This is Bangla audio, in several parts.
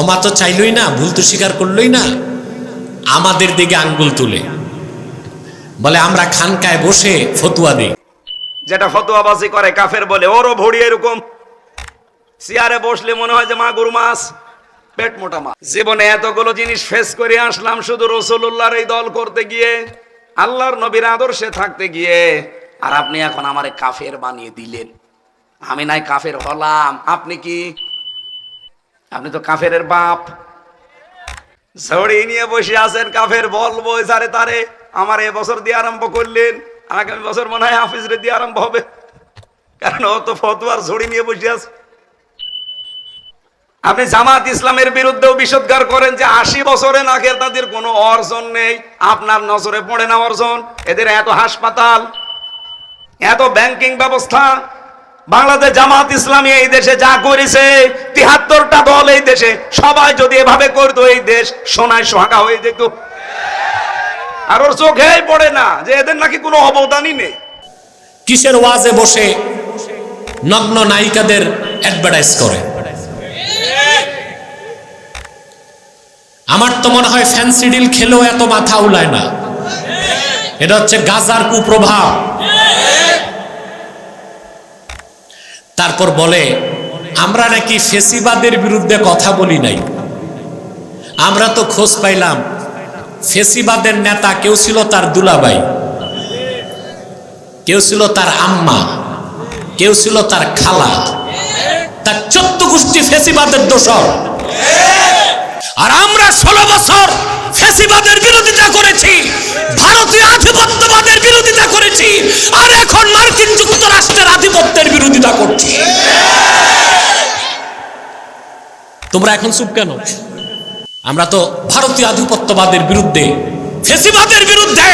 ক্ষমা তো চাইলই না, ভুল তো স্বীকার করলই না। আমাদের দিকে আঙ্গুল তুলে। বলে, আমরা খানকায় বসে ফতুয়া দিই যেটা ফতোয়াবাজি করে কাফের বলে, ওরও ভড়ি এরকম। চেয়ারে বসলে মনে হয় যে মাগুর মাছ, পেট মোটা মাছ। জীবনে এতগুলো জিনিস ফেস করে আসলাম শুধু রসুল্লাহর এই দল করতে গিয়ে, আল্লাহর নবীর আদর্শে থাকতে গিয়ে, আর আপনি এখন আমারে কাফের বানিয়ে দিলেন। আমি নাই কাফের হলাম। আপনি কি আপনি তো কাফের বাপ। নিয়ে বসে আছেন কাফের বলব সারে তারে। আমার এ বছর দিয়ে আরম্ভ করলেন আগামী বছর মনে হয় হাফিজ রে দিয়ে আরম্ভ হবে। কারণ ও তো ফতুয়ার ঝড়ি নিয়ে বসে আছে। আপনি জামাত ইসলামের বিরুদ্ধেও বিষোদ্গার করেন যে আশি বছরে নাকের তাদের কোনো অর্জন নেই। আপনার নজরে পড়ে না অর্জন। এদের এত হাসপাতাল, এত ব্যাংকিং ব্যবস্থা বাংলাদেশ জামাত ইসলামী এই দেশে যা করেছে, তিহাত্তরটা দল এই দেশে, সবাই যদি এভাবে করতো, এই দেশ সোনায় সোহাগা হয়ে যেত। আর ওর চোখেই পড়ে না যে এদের নাকি কোনো অবদানই নেই। কিসের ওয়াজে বসে নগ্ন নায়িকাদের অ্যাডভার্টাইজ করে? আমার তো মনে হয় ফ্যান্সি ডিল খেলেও এত মাথা উলায় না। এটা হচ্ছে গাজার কুপ্রভাব। তারপর বলে, আমরা নাকি ফেসিবাদের বিরুদ্ধে কথা বলি নাই। আমরা তো খোঁজ পাইলাম, ফেসিবাদের নেতা কেউ ছিল তার দুলাবাই কেউ ছিল তার আম্মা, কেউ ছিল তার খালা। তার চোদ্দ গোষ্ঠী ফেসিবাদের দোষর। আর আমরা ষোলো বছর ফেসিবাদের বিরোধিতা করেছি, ভারতীয় আধিপত্যবাদের বিরোধিতা করেছি, আর এখন যুক্তরাষ্ট্রের আধিপত্যের করছি। তোমরা এখন চুপ কেন? আমরা তো ভারতীয় আধিপত্যবাদের বিরুদ্ধে, ফেসিবাদের বিরুদ্ধে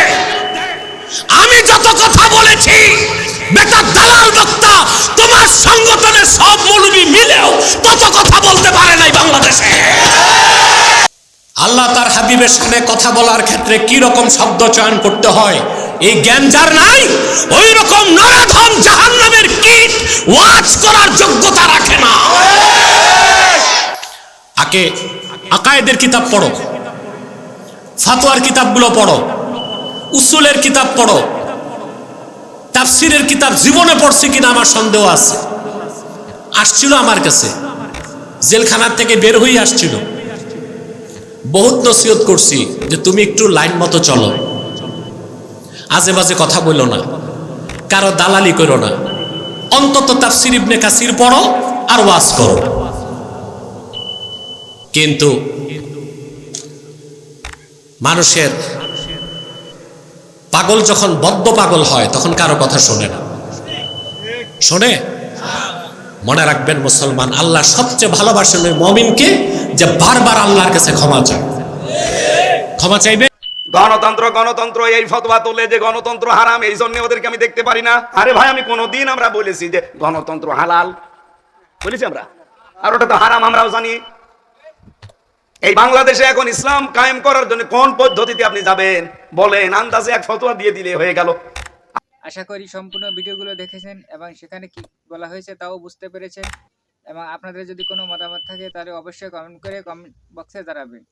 আমি যত কথা বলেছি, বেটা দালাল বক্তা, তোমার সংগঠনের সব মৌলবি মিলেও তত কথা বলতে পারে নাই বাংলাদেশে। আল্লাহ তার হাবিবের সামনে কথা বলার ক্ষেত্রে কি রকম শব্দ চয়ন করতে হয় এই জ্ঞান যার নাই ওই রকম নরাধম জাহান্নামের কীট ওয়াজ করার যোগ্যতা রাখে না। আকে আকায়েদের কিতাব পড়ো, ফাতোয়ার কিতাবগুলো পড়ো, উসুলের কিতাব পড়ো, তাফসিরের কিতাব জীবনে পড়ছি কিনা আমার সন্দেহ আছে। আসছিল আমার কাছে, জেলখানার থেকে বের হয়ে আসছিল। বহুত নসিহত করছি যে তুমি একটু লাইন মতো চলো। আজে বাজে কথা বলল না, কারও দালালি করো না। অন্তত তাফসির ইবনে কাসির পড়ো আর ওয়াজ করো। কিন্তু মানুষের পাগল যখন বদ্ধ পাগল হয়, তখন কারও কথা শোনে না। শোনে? মনে রাখবেন মুসলমান, আল্লাহ সবচেয়ে ভালোবাসেন ওই মমিনকে যে বারবার আল্লাহর কাছে ক্ষমা চায়। ক্ষমা চাইবে? গণতন্ত্র গণতন্ত্র, এই ফতোয়া তোলে যে গণতন্ত্র হারাম, এই জন্য ওদেরকে আমি দেখতে পারি না। আরে ভাই, আমি কোনোদিন আমরা বলেছি যে গণতন্ত্র হালাল। বলেছি আমরা। আর ওটা তো হারাম, আমরাও জানি। এই বাংলাদেশে এখন ইসলাম কায়েম করার জন্য কোন পদ্ধতিতে আপনি যাবেন? বলেন, আন্দাজে এক ফতোয়া দিয়ে দিলে হয়ে গেল। আশা করি সম্পূর্ণ ভিডিওগুলো দেখেছেন এবং সেখানে কি বলা হয়েছে তাও বুঝতে পেরেছেন। এবং আপনাদের যদি কোনো মতামত থাকে তাহলে অবশ্যই কমেন্ট করে কমেন্ট বক্সে জানাবেন।